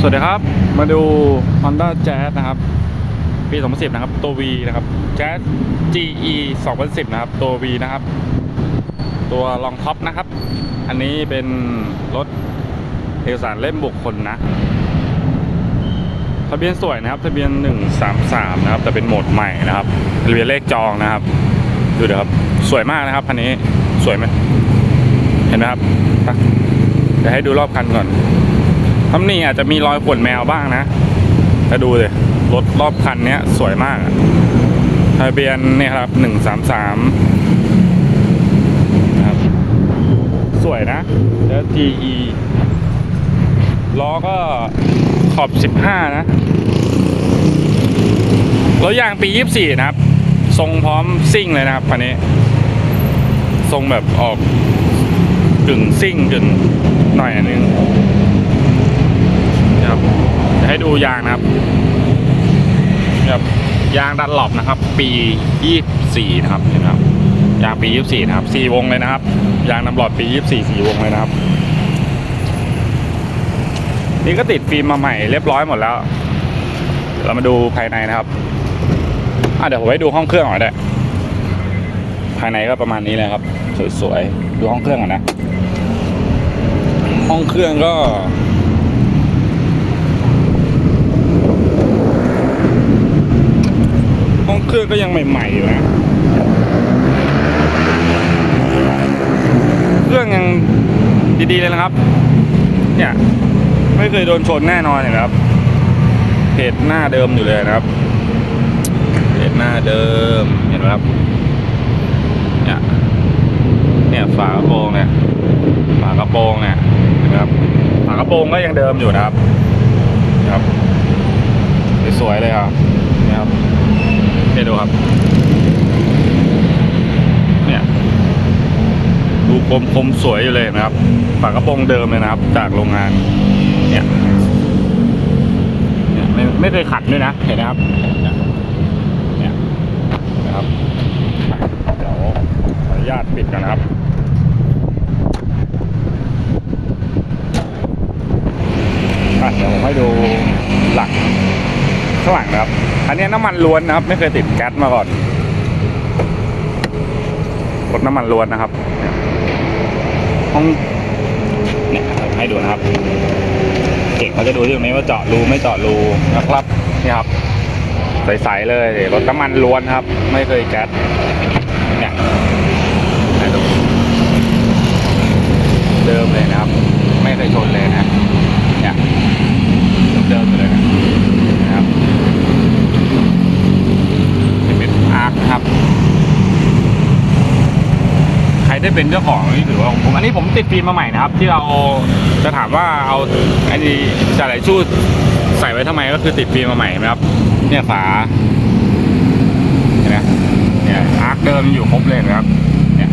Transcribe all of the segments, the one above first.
สวัสดีครับ มาดู Honda Jazz นะครับ ปี 2010 นะครับ ตัว V นะครับ Jazz GE 2010 นะครับ ตัว V นะครับ ตัวรองท็อปนะครับ อันนี้เป็นรถเอกสารเล่มบุคคลนะ ทะเบียนสวยนะครับ ทะเบียน 133 นะครับ แต่เป็นโหมดใหม่นะครับ ทะเบียนเลขจองนะครับ ดูเดี๋ยวครับ สวยมากนะครับคันนี้ สวยไหม เห็นไหมครับ เดี๋ยวให้ดูรอบคันก่อน ตำหนิอาจจะมีรอยข่วนแมวบ้างนะแต่ดูเลยรถรอบคันเนี้ยสวยมากอะทะเบียนเนี่ยครับหนึ่งสามสามนะครับสวยนะแล้ว GE ล้อก็ขอบสิบห้านะรถยางปียี่สิบสี่นะครับ ทรงพร้อมซิ่งเลยนะครับคันนี้ ทรงแบบออกกึ่งซิ่งกึ่งหน่อยอันนึง นะครับจะให้ดูยางนะครับนะครับยางดันหลบนะครับ ปี24นะครับเห็นไหมครับยางปี24นะครับ4วงเลยนะครับ ยางน้ำหลอดปี24 4วงเลยนะครับ นี่ก็ติดฟิล์มมาใหม่เรียบร้อยหมดแล้ว เรามาดูภายในนะครับอะเดี๋ยวผมให้ดูห้องเครื่องหน่อยได้ภายในก็ประมาณนี้เลยครับ สวยๆดูห้องเครื่องก่อนนะ ห้องเครื่องก็ ห้องเครื่องก็ยังใหม่ๆอยู่นะเครื่องยังดีๆเลยนะครับ เนี่ยไม่เคยโดนชนแน่นอนเลยนะครับเพจหน้าเดิมอยู่เลยนะครับเพจหน้าเดิมเห็นไหมครับเนี่ยเนี่ยฝากระโปรงเนี่ยฝากระโปรงเนี่ยนไหมครับฝากระโปรงก็ยังเดิมอยู่นะครับ ครับสวยๆเลยครับ ครับ เนี่ย ดูคมคมสวยอยู่เลยนะครับ ฝากระโปรงเดิมเลยนะครับ จากโรงงาน เนี่ยเนี่ยไม่ไม่เคยขัดด้วยนะ เห็นไหมครับเนี่ยเนี่ยนะครับเดี๋ยวขออนุญาตปิดกันนะครับ อะเดี๋ยวผมให้ดูหลัง ข้างหลังนะครับ อันนี้น้ำมันล้วนนะครับ ไม่เคยติดแก๊สมาก่อนรถน้ำมันล้วนนะครับห้องเนี่ยให้ดูนะครับ เก่งเขาจะดูที่ตรงนี้ว่าเจาะรูไม่เจาะรูนะครับนี่ครับใสๆเลยรถน้ำมันล้วนครับ ไม่เคยแก๊สเนี่ยให้ดูเดิมเลยนะครับ ไม่เคยชนเลยนะเนี่ยเดิมๆเลยนะนะครับเป็นอาร์คนะครับ ใคร ได้เป็นเจ้าของนี่ถือว่าของผมอันนี้ผมติดฟิล์มมาใหม่นะครับ ที่เราจะถามว่าเอาอันนี้จะไหลชูดใส่ไว้ทำไมก็คือติดฟิล์มมาใหม่นะครับ เนี่ยฝาเห็นไหมเนี่ยอาร์คเดิมอยู่ครบเลยนะครับ เนี่ย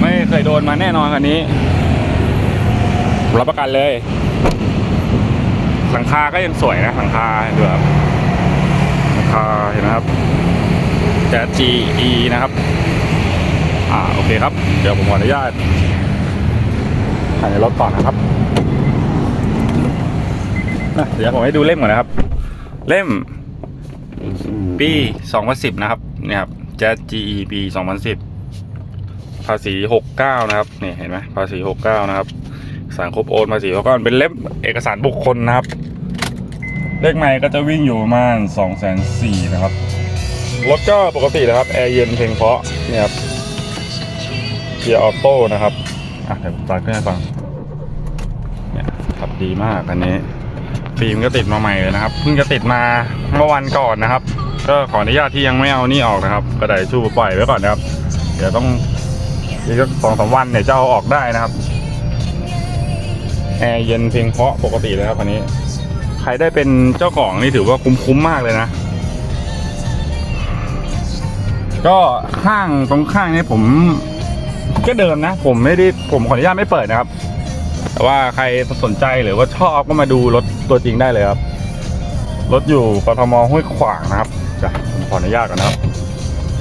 ไม่เคยโดนมาแน่นอนคันนี้รับประกันเลย หลังคาก็ยังสวยนะหลังคาดูครับหลังคาเห็นไหมครับจะ GE นะครับ อ่าโอเคครับ เดี๋ยวผมขออนุญาตถ่ายในรถก่อนนะครับเดี๋ยวผมให้ดูเล่มก่อนนะครับ เล่มปี2010 นะครับเนี่ยครับจะ GE ปี2010 ภาษี 69 นะครับนี่เห็นไหมภาษี 69 นะครับ สารครบโอนภาษีเขาก็เป็นเล่มเอกสารบุคคลนะครับ เลขใหม่ก็จะวิ่งอยู่ประมาณ2 4 0 0 0นะครับรถก็ปกตินะครับ แอร์เย็นเพลงเพาะเนี่ยครับ กียร์ออโต้นะครับอะเดี๋ยวผมตัดขึ้นให้ฟังเนี่ยขับดีมากอันนี้ฟิล์มก็ติดมาใหม่เลยนะครับเพิ่งจะติดมาเมื่อวันก่อนนะครับ ก็ขออนุญาตที่ยังไม่เอานี่ออกนะครับกระดาษชูปล่อยไว้ก่อนนะครับ เดี๋ยวต้องอีกสองสามวันเนี่ยจะเอาออกได้นะครับแอร์เย็นเพียงเพราะปกติเลยครับอันนี้ ใครได้เป็นเจ้าของนี่ถือว่าคุ้มๆมากเลยนะ ก็ข้างตรงข้างนี้ผม ก็เดิมนะ ผมไม่ได้ผมขออนุญาตไม่เปิดนะครับ แต่ว่าใครสนใจหรือว่าชอบก็มาดูรถตัวจริงได้เลยครับ รถอยู่กทมห้วยขวางนะครับจะผมขออนุญาตก่อนนะครับ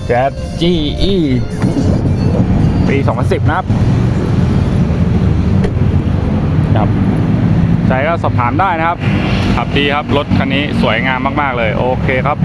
แจ๊ส GE ปี2010 นะครับครับใจก็สอบถามได้นะครับขับดีครับ รถคันนี้สวยงามมาก ๆ เลย โอเคครับ